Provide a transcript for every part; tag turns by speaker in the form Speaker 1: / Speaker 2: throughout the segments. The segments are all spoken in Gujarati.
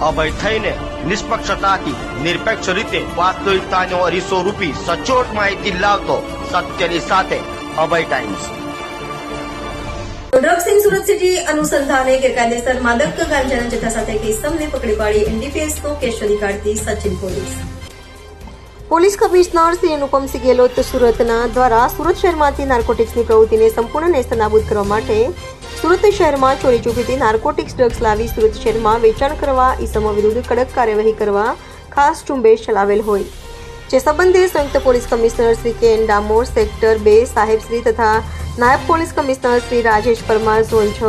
Speaker 1: અભય થઈને નિષ્પક્ષતાથી નિરપેક્ષ રીતે વાસ્તવિકતાનો અરીસો રૂપી સચોટ માહિતી લાવતો સત્યની સાથે Abhay times
Speaker 2: drugs Surat city અનુસંધાને ગેરકાયદેસર માદક ગાંજાના જથ્થા સાથે કેસમને પકડી પાડી એનડીપીએસનો કેસ શોધી કાઢતી Sachin police. Police commissioner Shri Anupamsingh Gehlot સુરતના દ્વારા સુરત શહેરમાંથી નાર્કોટિક્સની પ્રવૃત્તિને સંપૂર્ણ નેસ્તનાબૂદ કરવા માટે સુરત શહેરમાં ચોરી ચૂકીથી નાર્કોટિક્સ ડ્રગ્સ લાવી સુરત શહેરમાં વેચાણ કરવા ઇસમો વિરુદ્ધ કડક કાર્યવાહી કરવા ખાસ ઝુંબેશ ચલાવેલ હોય. જે સંબંધે સંયુક્ત પોલીસ કમિશનર શ્રી કે એન ડામોર, સેક્ટર બે સાહેબશ્રી તથા નાયબ police commissioner Shri Rajesh Parmar, zone છ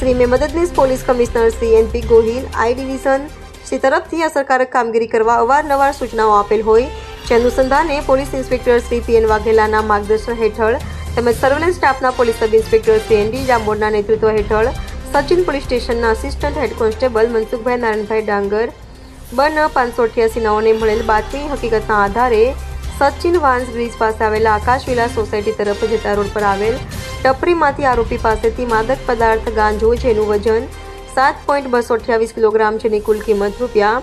Speaker 2: શ્રી મે મદદનીશ police commissioner Shri N P Gohil, I division Shri તરફથી અસરકારક કામગીરી કરવા અવારનવાર સૂચનાઓ આપેલ હોય. જે અનુસંધાને police inspector Shri P N વાઘેલાના માર્ગદર્શન હેઠળ તેમજ સર્વેલન્સ સ્ટાફના police sub inspector C N D ડામોરના નેતૃત્વ હેઠળ સચિન પોલીસ સ્ટેશનના assistant head constable Mansukhbhai Narayanbhai Dangar, બન પાંચસો અઠ્યાસી નવોને મળેલ બાતમી હકીકતના આધારે સચિન વાન્સ બ્રિજ પાસે આવેલા આકાશ વિલા સોસાયટી તરફ જતા રોડ પર આવેલ ટપરીમાંથી આરોપી પાસેથી માદક પદાર્થ ગાંજો જેનું વજન સાત પોઈન્ટ બસો અઠ્યાવીસ કિલોગ્રામ જેની કુલ કિંમત રૂપિયા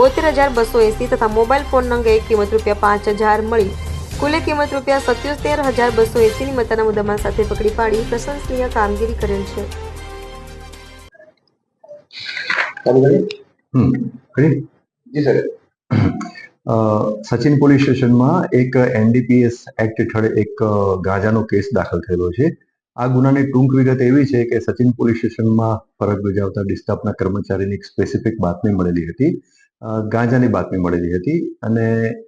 Speaker 2: બોતેર હજાર બસો એંસી તથા મોબાઈલ ફોન અંગે કિંમત રૂપિયા પાંચ હજાર મળી. કુલે કિંમત રૂપિયા સત્યોતેર હજાર બસો એસીની મતાના મુદ્દામાં સાથે પકડી પાડી પ્રશંસનીય કામગીરી કરેલ છે.
Speaker 3: ચાલુ કરીએ
Speaker 4: હમ. કરી?
Speaker 3: જી સર.
Speaker 4: સચિન પોલીસ સ્ટેશનમાં એક એનડીપીએસ એક્ટ હેઠળ એક ગાજાનો કેસ દાખલ થયેલો છે. આ ગુનાની ટૂંક વિગત એવી છે કે સચિન પોલીસ સ્ટેશનમાં ફરજ બજાવતા ડિસ્ટાફના કર્મચારીની એક સ્પેસિફિક બાતમી મળેલી હતી. ગાંજાની બાતમી મળેલી હતી અને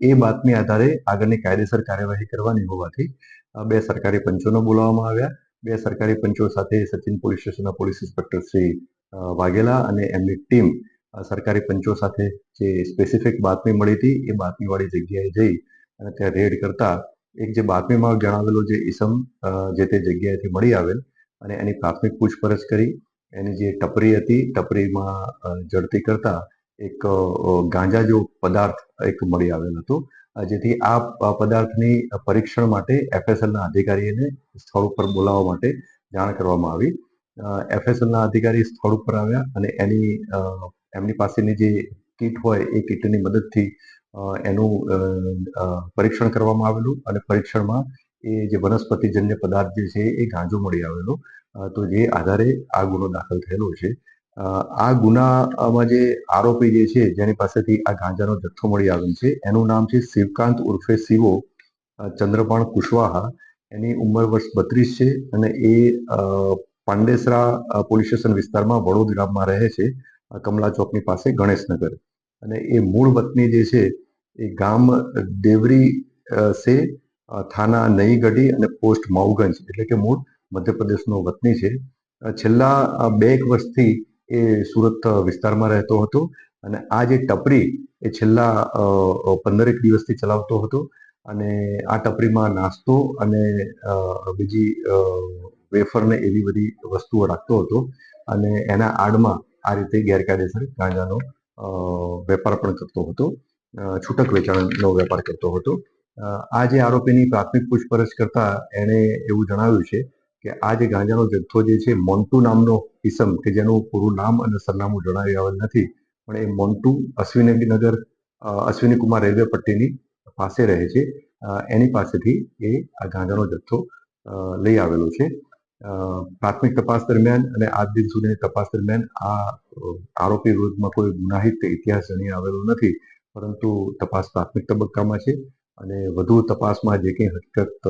Speaker 4: એ બાતમી આધારે આગળની કાયદેસર કાર્યવાહી કરવાની હોવાથી બે સરકારી પંચોને બોલાવવામાં આવ્યા. બે સરકારી પંચો સાથે સચિન પોલીસ સ્ટેશનના પોલીસ ઇન્સ્પેક્ટર શ્રી વાઘેલા અને એમની ટીમ સરકારી પંચો સાથે જે સ્પેસિફિક બાતમી મળી હતી, એ બાતમીવાળી જગ્યાએ જઈ અને ત્યાં રેડ કરતા એક જે બાતમીમાં જણાવેલો જે ઈસમ જે તે જગ્યાએથી મળી આવેલ અને એની પ્રાથમિક પૂછપરછ કરી. એની જે ટપરી હતી, ટપરીમાં જડતી કરતા એક ગાંજા જેવો પદાર્થ એક મળી આવેલ હતો. જેથી આ પદાર્થની પરીક્ષણ માટે એફએસએલના અધિકારીને સ્થળ ઉપર બોલાવવા માટે જાણ કરવામાં આવી. એફએસએલના અધિકારી સ્થળ ઉપર આવ્યા અને એની એમની પાસેની જે કીટ હોય એ કીટની મદદથી એનું પરીક્ષણ કરવામાં આવેલું અને પરીક્ષણમાં એ જે વનસ્પતિજન્ય પદાર્થ જે છે એ ગાંજો મળી આવેલો. તો જે આધારે આ ગુનો દાખલ થયેલો છે. આ ગુનામાં જે આરોપી જે છે, જેની પાસેથી આ ગાંજાનો જથ્થો મળી આવેલ છે, એનું નામ છે શિવકાંત ઉર્ફે શિવો ચંદ્રપાણ કુશવાહા. એની ઉંમર વર્ષ બત્રીસ છે અને એ પાંડેસરા પોલીસ સ્ટેશન વિસ્તારમાં વડોદ ગામમાં રહે છે કમલા ચોકની પાસે ગણેશનગર. અને એ મૂળ વતની જે છે, એ ગામ દેવરી સે થાના નઈગઢી અને પોસ્ટ માઉગંજ, એટલે કે મૂળ મધ્યપ્રદેશનો વતની છે. છેલ્લા બે એક વર્ષથી એ સુરત વિસ્તારમાં રહેતો હતો અને આ જે ટપરી એ છેલ્લા પંદરેક દિવસથી ચલાવતો હતો અને આ ટપરીમાં નાસ્તો અને બીજી વેફરને એવી બધી વસ્તુઓ રાખતો હતો અને એના આડમાં આ રીતે ગેરકાયદેસર ગાંજાનો વેપાર પણ કરતો હતો છૂટક વેચાણનો વેપાર કરતો હતો. આ જે આરોપીની પ્રાથમિક પૂછપરછ કરતા એણે એવું જણાવ્યું છે કે આ જે ગાંજાનો જથ્થો જે છે, મોન્ટુ નામનો કિસમ કે જેનું પૂરું નામ અને સરનામું જણાવી આવેલ નથી, પણ એ મોન્ટુ અશ્વિનીનગર અશ્વિની કુમાર રેલવે પટ્ટીની પાસે રહે છે. એની પાસેથી એ આ ગાંજાનો જથ્થો લઈ આવેલો છે. પ્રાથમિક તપાસ દરમિયાન અને આજ દિન સુધીની તપાસ દરમિયાન આ આરોપી વિરુદ્ધમાં કોઈ ગુનાહિત ઇતિહાસ જણી આવેલો નથી, પરંતુ તપાસ પ્રાથમિક તબક્કામાં છે અને વધુ તપાસમાં જે કંઈ હકીકત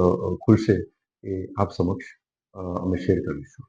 Speaker 4: ખુલશે એ આપ સમક્ષ અમે શેર કરીશું.